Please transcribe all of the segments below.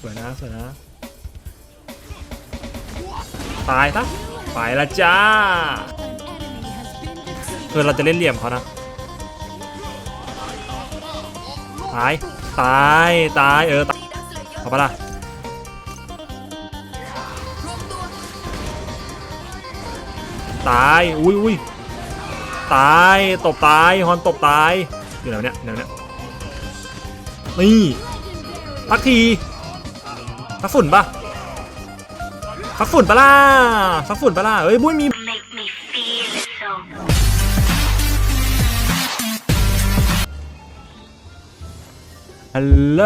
สวยนะสวยนะ ตายซะไปละจ้าคือเราจะเล่นเหลี่ยมเขานะ ตาย ตาย ตาย เออตายเอาปะล่ะตาย อุ้ยอุ้ยตาย ตบตาย ฮอนตบตาย อยู่ไหนวะเนี่ยเดี๋ยวเนี่ยนี่พักที พักฝุ่นปะพักฝุ่นปะล่ะพักฝุ่นปะล่ะเอ้ยบุ้ยมี make me feel it so. ฮัลโหล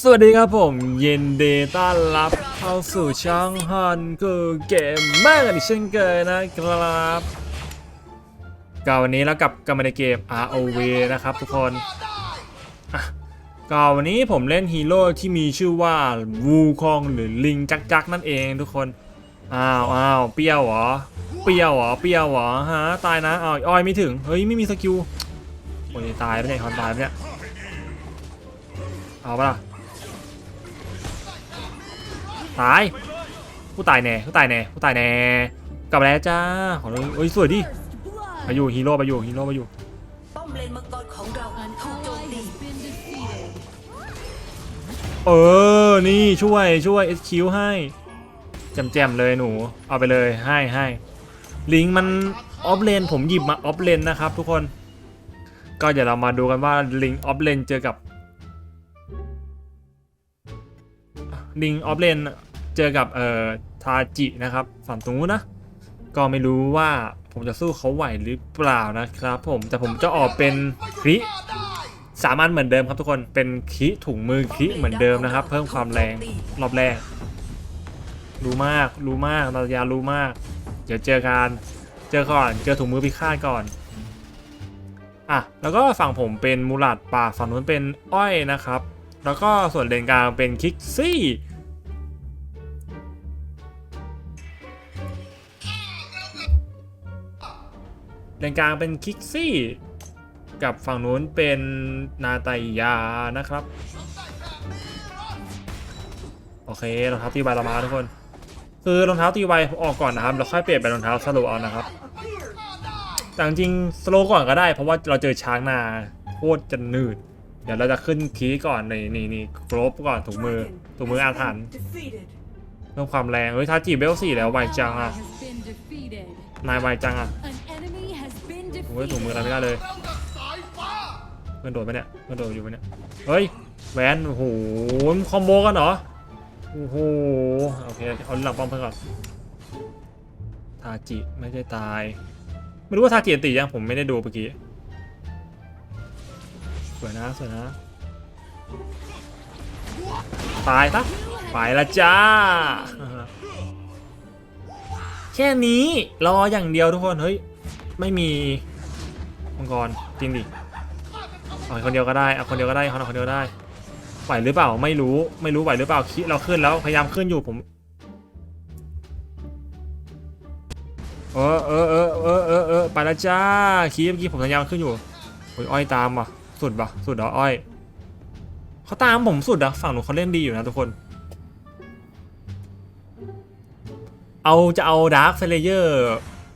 สวัสดีครับผมเย็นเดต้อนรับเข้าสู่ช่องฮันกูเกมมากกันอีกเช่นเคยนะครับก็วันนี้แล้วกลับกันมาในเกม ROV นะครับทุกคนอะ ก็วันนี้ผมเล่นฮีโร่ที่มีชื่อว่าวูคองหรือลิงจักจักนั่นเองทุกคน อ้าวอ้าวเปรี้ยวเหรอ เปรี้ยวเหรอ เปรี้ยวเหรอฮะตายนะอ้าวอ้อยไม่ถึง เฮ้ยไม่มีสกิล โอ้ยตายไปเนี่ยคอนตายไปเนี่ย เอาปะล่ะ ตาย ผู้ตายแน่ผู้ตายแน่ผู้ตายแน่ กลับมาแล้วจ้าขอเลยเอ้ยสวยดิไปอยู่ฮีโร่ไปอยู่ฮีโร่ไปอยู่ป้อมเลนมังกร เออ นี่ช่วยช่วย SQ ให้แจมๆเลยหนู เอาไปเลยให้ให้ลิงมันออฟเลนผมหยิบมาออฟเลนนะครับทุกคน ก็เดี๋ยวเรามาดูกันว่าลิงออฟเลนเจอกับลิงออฟเลนเจอกับเอ่อทาจินะครับฝั่งตรงนู้นนะ ก็ไม่รู้ว่าผมจะสู้เขาไหวหรือเปล่านะครับผมแต่ผมจะออกเป็นริ สามอันเหมือนเดิมครับทุกคนเป็นคิถุงมือคิเหมือนเดิมนะครับ เพิ่มความแรงรอบแรก รู้มากรู้มากนารยารู้มาก เดี๋ยวเจอกันเจอก่อน เจอถุงมือพิฆาตก่อนอะแล้วก็ฝั่งผมเป็นมูลัดป่าฝั่งนู้นเป็นอ้อยนะครับ แล้วก็ส่วนเลนกลางเป็นคิกซี่เลนกลางเป็นคิกซี่ กับฝั่งนู้นเป็นนาตายานะครับ โอเครองเท้าตีใบเรามาทุกคน คือรองเท้าตีใบผมออกก่อนนะครับแล้วค่อยเปลี่ยนเป็นรองเท้าสโลว์เอานะครับแต่จริงสโลวก่อนก็ได้ เพราะว่าเราเจอช้างนาโคตรจะหนืด เดี๋ยวเราจะขึ้นคีก่อนนี่นี่นี่กรบก่อนถุงมือถุงมืออาถรรพ์เรื่องความแรงเฮ้ยทาจีเบลสี่แล้วไวจังอะนายไวจังอะโอ้ยถุงมืออะไรไม่ได้เลย พื่อนโดดไปเนี่ยเพื่อนโดดอยู่ไปเนี่ยเฮ้ยแวนโอ้โหคอมโบกันเหรอโอ้โหโอเคเอาหลังป้อมเพื่อนก่อนทาจิไม่ได้ตาย ไม่รู้ว่าทาจิอันติยังผมไม่ได้ดูเมื่อกี้สวยนะสวยนะตายซะไปละจ้า แค่นี้รออย่างเดียวทุกคน เฮ้ย ไม่มีมังกรจริงดิเอาคนเดียวก็ได้เอาคนเดียวก็ได้เอาคนเดียวได้ไหวหรือเปล่าไม่รู้ไม่รู้ไหวหรือเปล่าคิดเราขึ้นแล้วพยายามขึ้นอยู่ผมเออเออเออเออเออเออไปแล้วจ้าคีเมื่อกี้ผมพยายามขึ้นอยู่โอ้ยอ้อยตามว่ะสุดว่ะสุดเหรออ้อยเขาตามผมสุดอะฝั่งหนูเขาเล่นดีอยู่นะทุกคน เอาจะเอาดาร์คเฟลเยอร์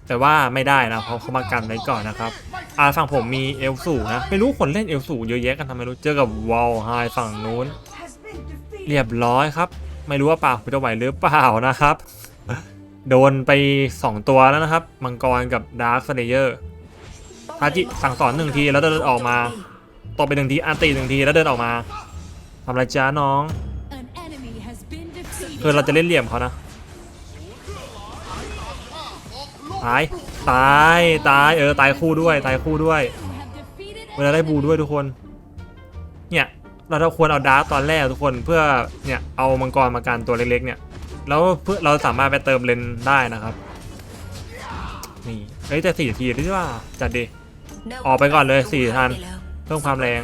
แต่ว่าไม่ได้นะเพราะเขามากันไว้ก่อนนะครับอ่าฝั่งผมมีเอลสูนะ ไม่รู้คนเล่นเอลสูเยอะแยะกันทำไมรู้เจอกับวอลไฮฝั่งนู้น เรียบร้อยครับ ไม่รู้ว่าป่าผมจะไหวหรือเปล่านะครับ โดนไป 2 ตัวแล้วนะครับ มังกรกับดาร์คเลเยอร์ทาจิสั่งสอนหนึ่งทีแล้วเดินออกมาตบไปหนึ่งทีอันตีหนึ่งทีแล้วเดินออกมาทำอะไรจ้าน้องคือเราจะเล่นเหลี่ยมเขานะ ตาย ตาย ตาย เออ ตายคู่ด้วย ตายคู่ด้วย เวลาได้บูด้วยทุกคน เนี่ย เราเราควรเอาดาร์กตอนแรกทุกคน เพื่อ เนี่ย เอามังกรมากันตัวเล็กๆ เนี่ย แล้วเพื่อเราสามารถไปเติมเลนได้นะครับ นี่เฮ้ยแต่สี่ทีหรือว่า จัดดิ ออกไปก่อนเลยสี่ทัน เพิ่มความแรง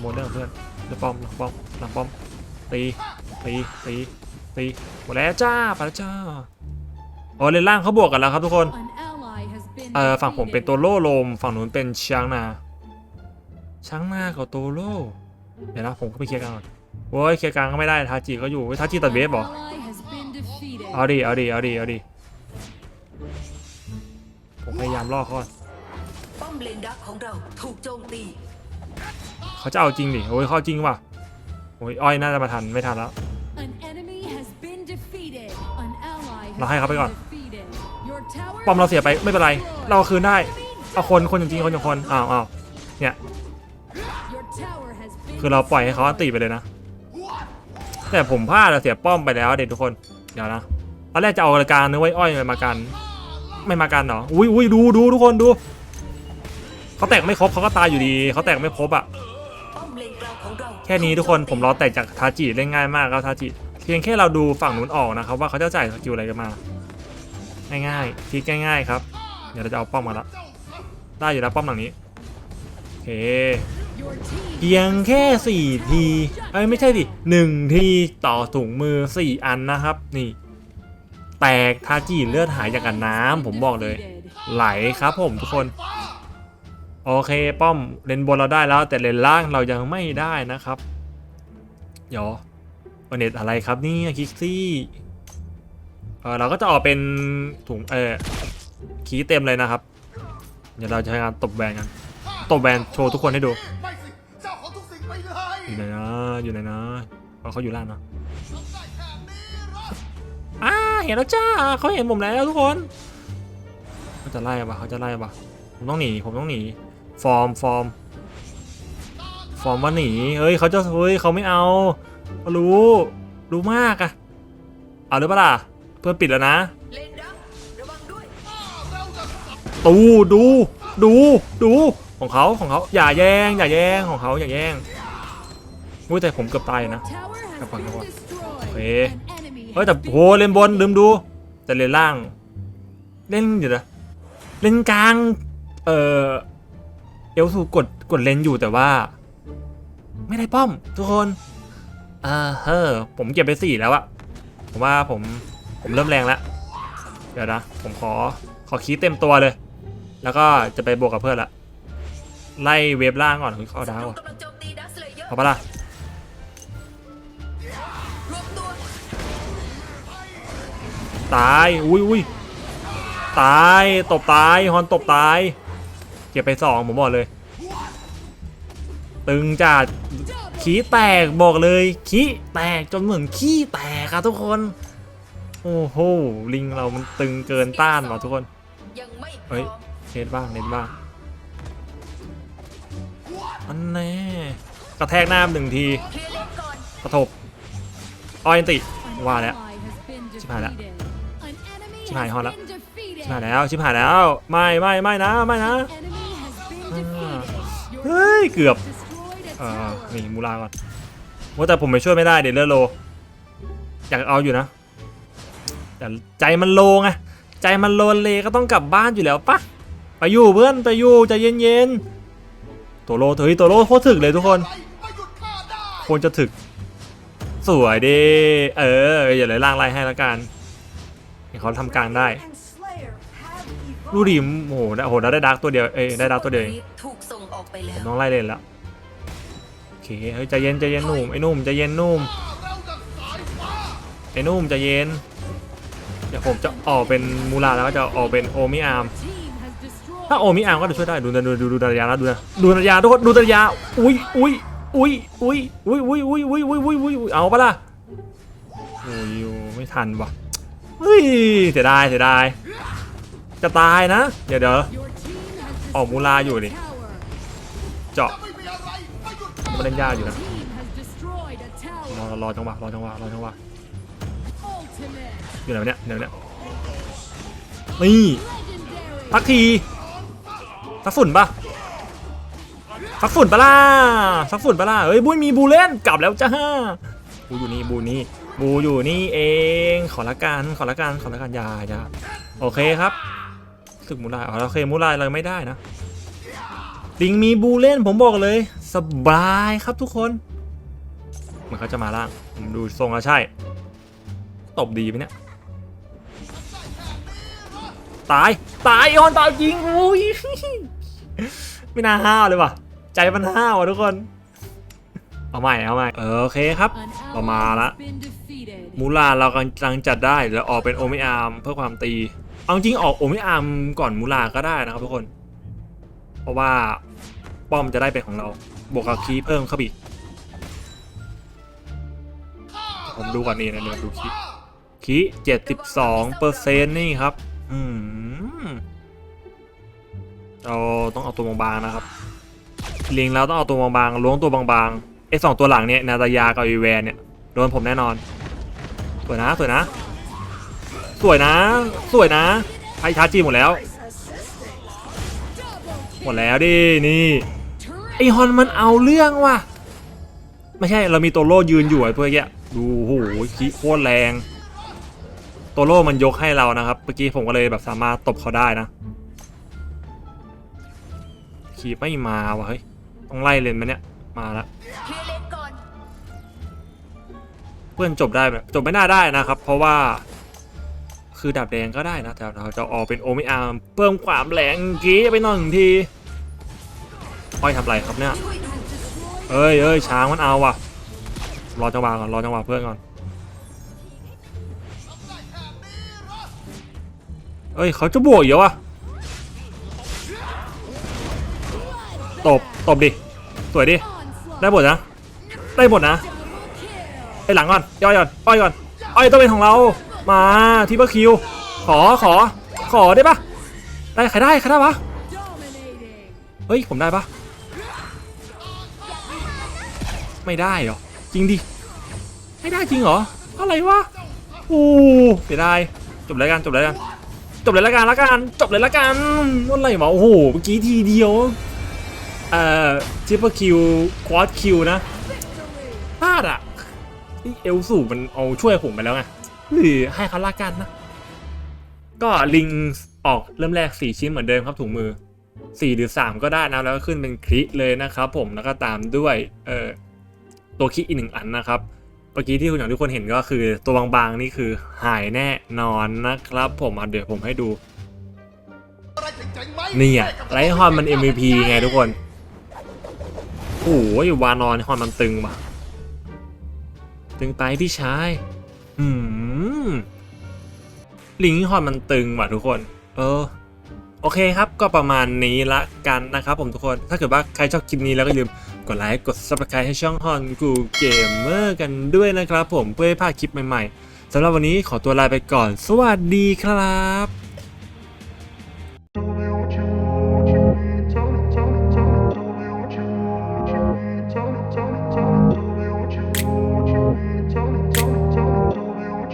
โมเดลเพื่อนหลังป้อมหลังป้อมหลังป้อมตีตีตีตีหมดแล้วจ้าไปแล้วจ้า โอ้เลนล่างเขาบวกกันแล้วครับทุกคนเออฝั่งผมเป็นตัวโล่ลมฝั่งนู้นเป็นช้างนาช้างนากับตัวโล่เดี๋ยวนะผมก็ไปเคลียร์กันก่อนโอ้ยเคลียร์กลางก็ไม่ได้ทาจิก็อยู่เฮ้ยทาจิตัดเวฟเหรอ Ally has been defeated. เอาดิเอาดิเอาดิเอาดิผมพยายามล่อเขาก่อนป้อมเลนดักของเราถูกโจมตีเขาจะเอาจริงดิโอ้ยเขาเอาจริงว่ะโอ้ยอ้อยน่าจะมาทันไม่ทันแล้ว An enemy has been defeated. An ally เราให้เขาไปก่อน ป้อมเราเสียไปไม่เป็นไร เราคืนได้ เอาคนคนจริงๆคนอย่างคนอ้าวอ้าวเนี่ย คือเราปล่อยให้เขาอันตีไปเลยนะ แต่ผมพลาดอะเสียป้อมไปแล้วเด็กทุกคน เดี๋ยวนะตอนแรกจะเอารายการนึกไว้อ้อยไม่มากัน ไม่มากันเหรอ อุ้ยอุ้ยดูดูทุกคนดูเขาแตกไม่ครบเขาก็ตายอยู่ดี เขาแตกไม่ครบอะแค่นี้ทุกคนผมรอแตกจากทาจิเล่นง่ายมากครับทาจิ เพียงแค่เราดูฝั่งนู้นออกนะครับว่าเขาจะจ่ายสกิลอะไรกันมา ง่ายๆคิดง่ายๆครับ เดี๋ยวเราจะเอาป้อมมาละได้อยู่แล้วป้อมหลังนี้โอเคเพียงแค่สี่ทีเอ้ยไม่ใช่ดิหนึ่งทีต่อถุงมือสี่อันนะครับ นี่ แตกทาจีเลือดหายจากกันน้ำผมบอกเลย ไหลครับผมทุกคน โอเคป้อมเลนบนเราได้แล้ว แต่เลนล่างเรายังไม่ได้นะครับเดี๋ยวเน็ตอะไรครับนี่คิกซี่ อเราก็จะออกเป็นถุงเออคีเต็มเลยนะครับ เดี๋ยวเราจะทำการตบแบนกันตบแบนโชว์ทุกคนให้ดู อยู่ไหนนะอยู่ไหนนะเขาอยู่ล่างเนอะอ่าเห็นแล้วจ้าเขาเห็นผมแล้วทุกคนเขาจะไล่ปะเขาจะไล่ปะผมต้องหนีผมต้องหนี ฟอร์มฟอร์มฟอร์มว่าหนีเฮ้ยเขาจะเฮ้ยเขาไม่เอาเขารู้รู้มากอะเอาหรือเปล่าล่ะ เพื่อนปิดแล้วนะเลนดักระวังด้วยตูดูดูดูของเขาของเขาอย่าแย่งอย่าแย่งของเขาอย่าแย่งอุ้ยแต่ผมเกือบตายนะ Tower has Các bạn, been các bạn. destroyed. Ê. An enemy เฮ้ย has แต่ been โหเล่นบนลืมดู แต่เล่นล่าง เล่นอยู่นะเล่นกลางเอ่อเอลสูกดกดเลนอยู่แต่ว่า ไม่ได้ป้อม ทุกคนอ่าเฮ้อผมเก็บไปสี่แล้วอะผมว่าผม ผมเริ่มแรงแล้ว เดี๋ยวนะ ผมขอขอคีเต็มตัวเลย แล้วก็จะไปบวกกับเพื่อนละไล่เวฟล่างก่อนเฮ้ยเขาเอาดาวเอาปะล่ะรวมตัวตายอุ้ยอุ้ยตายตบตายฮอนตบตายเก็บไปสองผมบอกเลย ตึงจัดขี้แตกบอกเลยขี้แตกจนเหมือนขี้แตกครับทุกคน โอ้โหลิงเรามันตึงเกินต้านว่ะทุกคนยังไม่พเฮ้ร้ยอมเน้นบ้างเน้นบ้างอันแน่กระแทกหน้าหนึ่งทีเคลียร์เลนก่อนกระทบออยนติ An ว่าแล้ว ally has been ชิบหายละ defeated. An enemy ชิบหาย has ฮอดละ been defeated. ชิบหายแล้วชิบหายแล้วไม่ไม่ไม่นะไม่นะ An enemy has been defeated. Your เฮ้ยเกือบ destroyed a เออ tower. นี่มูลาก่อนว่าแต่ผมไปช่วยไม่ได้เดี๋ยวเลือดโลอยากเอาอยู่นะ แต่ใจมันโลไงใจมันโลนเลก็ต้องกลับบ้านอยู่แล้วปะไปอยู่เพื่อนไปอยู่ใจเย็นๆตัวโลเฮ้ยตัวโลโคตรถึกเลยทุกคนไรไม่หยุดข้าได้ควรจะถึก สวยดีเอออย่าเลยล่างไล่ให้ละกันเห็นเขาทำกลางได้ดูดิโอ้โหได้โอ้โหได้ดักตัวเดียวเอ้ยได้ดักตัวเดียวเองถูกส่งออกไปแล้ผมวต้องไล่เลนแล้วโอเคเฮ้ยใจเย็นใจเย็นหนุ่มไอ้หนุ่มใจเย็นหนุ่มเราดังสายฟ้าไอ้นุ่มใจเย็น เดี๋ยวผมจะออกเป็นมูลาแล้วก็จะออกเป็นโอมิอาร์ม Team has destroyed ถ้าโอมิอาร์มก็จะช่วยได้ดูดูดูดูดูระยะนะดูนะดูระยะทุกคนดูระยะอุ้ยอุ้ยอุ้ยอุ้ยอุ้ยอุ้ยอุ้ยอุ้ยอุ้ยอุ้ยอุ้ยอุ้ยเอาปะล่ะโอ้ยไม่ทันว่ะเฮ้ยเสียดายเสียดายจะตายนะ เดี๋ยวเดี๋ยว Your team has ออกมูลาอยู่ดิ tower. เจาะจะไม่มีอะไรไม่หยุดผมเล่นยากอยู่นะ Team has destroyed a รอ tower. รอจังหวะรอจังหวะรอจังหวะ Ultimate. อยู่ไหนวะเนี่ยเดี๋ยวเนี่ยนี่พักทีสักฝุ่นปะสักฝุ่นปะล่ะสักฝุ่นปะล่ะเฮ้ยบุ้ยมีบูเล่นกลับแล้วจ้าบูอยู่นี่บูนี่บูอยู่นี่เอง ขอละกันขอละกันขอละกันยาอยาโอเคครับสึกมูลายอ๋อโอเคมูลายเราไม่ได้นะลิงมีบูเล่นผมบอกเลย สบายครับทุกคนมันเขาจะมาล่างผมดูทรงแล้วใช่ ตบดีไหมเนี่ย ตาย ตายออนตายจริงอุ้ยไม่น่าห้าวเลยว่ะ ใจมันห้าวอะทุกคน เอเอาใหม่เอาใหม่เออโอเคครับ An เรามา ally ละ has been defeated. มูลาเรากำลังจัดได้เดี๋ยวออกเป็นโอเมอาร์มเพื่อความตี เอาจริงๆออกโอเมอาร์มก่อนมูลาก็ได้นะครับทุกคน เพราะว่าป้อมจะได้เป็นของเรา บวกกับคีย์เพิ่มเข้าไปอีกผมดูก่อนนี่นะเดี๋ยวดูคลิปคีเจ็ดสิบสองเปอร์เซ็นต์นี่ครับ อืมเราต้องเอาตัวบางๆนะครับ ลิงแล้วต้องเอาตัวบางๆล้วงตัวบางๆไอ้สองตัวหลังเนี่ยนาตายากับอีแวนเนี่ยโดนผมแน่นอน สวยนะสวยนะ สวยนะ สวยนะไอชาร์จจีหมดแล้ว หมดแล้วดินี่ไอฮอนมันเอาเรื่องว่ะ ไม่ใช่เรามีตัวโล่ยืนอยู่ไอ้พวกแกดูโหคีโคตรแรง ตัวโล่มันยกให้เรานะครับ เมื่อกี้ผมก็เลยแบบสามารถตบเขาได้นะขี่ไม่มาวะเฮ้ยต้องไล่เลนมาเนี่ยมาละเคลียร์เพื่อนจบได้ไหมจบไม่น่าได้นะครับ เพราะว่าคือดาบแดงก็ได้นะ แต่เราจะออกเป็นโอเมอาร์มเพิ่มความแรงกี้ไปหน่อยหนึ่งทีอ้อยทำไรครับเนี่ยเอ้ยเอ้ยช้างมันเอาว่ะรอจังหวะก่อนรอจังหวะเพื่อนก่อน เอ้ยเขาจะบวกเหรอวะตบ ตบดิ สวยดิ ได้หมดนะ ได้หมดนะ ไปหลังก่อน ย่อยก่อนอ้อยก่อนอ้อยต้องเป็นของเรา มาที่เบอร์คิว ขอ ขอ ขอได้ปะได้ ใครได้ ใครได้ปะเฮ้ย ผมได้ปะไม่ได้เหรอ จริงดิ ไม่ได้จริงเหรอ อะไรวะ โอ้เสียดาย จบเลยกันจบเลยกัน จบเลยละกันละกันจบเลยละกันอะไรวะโอ้โหเมื่อกี้ทีเดียวเอ่อจิปเปอร์คิวควอดคิวนะพลาดอะนี่เอลสูมันเอาช่วยผมไปแล้วไงหรือให้เขาละกันนะ ก็ลิงออกเริ่มแรก 4 ชิ้นเหมือนเดิมครับถุงมือ 4 หรือ 3 ก็ได้นะแล้วก็ขึ้นเป็นคลิเลยนะครับผมแล้วก็ตามด้วยเอ่อตัวคลิอีกหนึ่งอันนะครับ มื่อกี้ที่คุณอย่างทุกคนเห็นก็คือ ตัวบางๆนี่คือหายแน่นอนนะครับผมอะเดี๋ยวผมให้ดูอะไรเจ๋งๆไหมนี่อะไรฮอนมัน MVP ไงทุกคนโอ้โหวานอนฮอนมันตึงว่ะ ตึงไปพี่ชายอืมลิงฮอนมันตึงว่ะทุกคน เออ โอเคครับ ก็ประมาณนี้ละกันนะครับผมทุกคน ถ้าเกิดว่าใครชอบคลิปนี้แล้วก็อย่าลืมกดไลค์ กด subscribe ให้ช่องฮอนกูเกมเมอร์กันด้วยนะครับผมเพื่อให้พลาดคลิปใหม่ๆสำหรับวันนี้ขอตัวลาไปก่อน สวัสดีครับ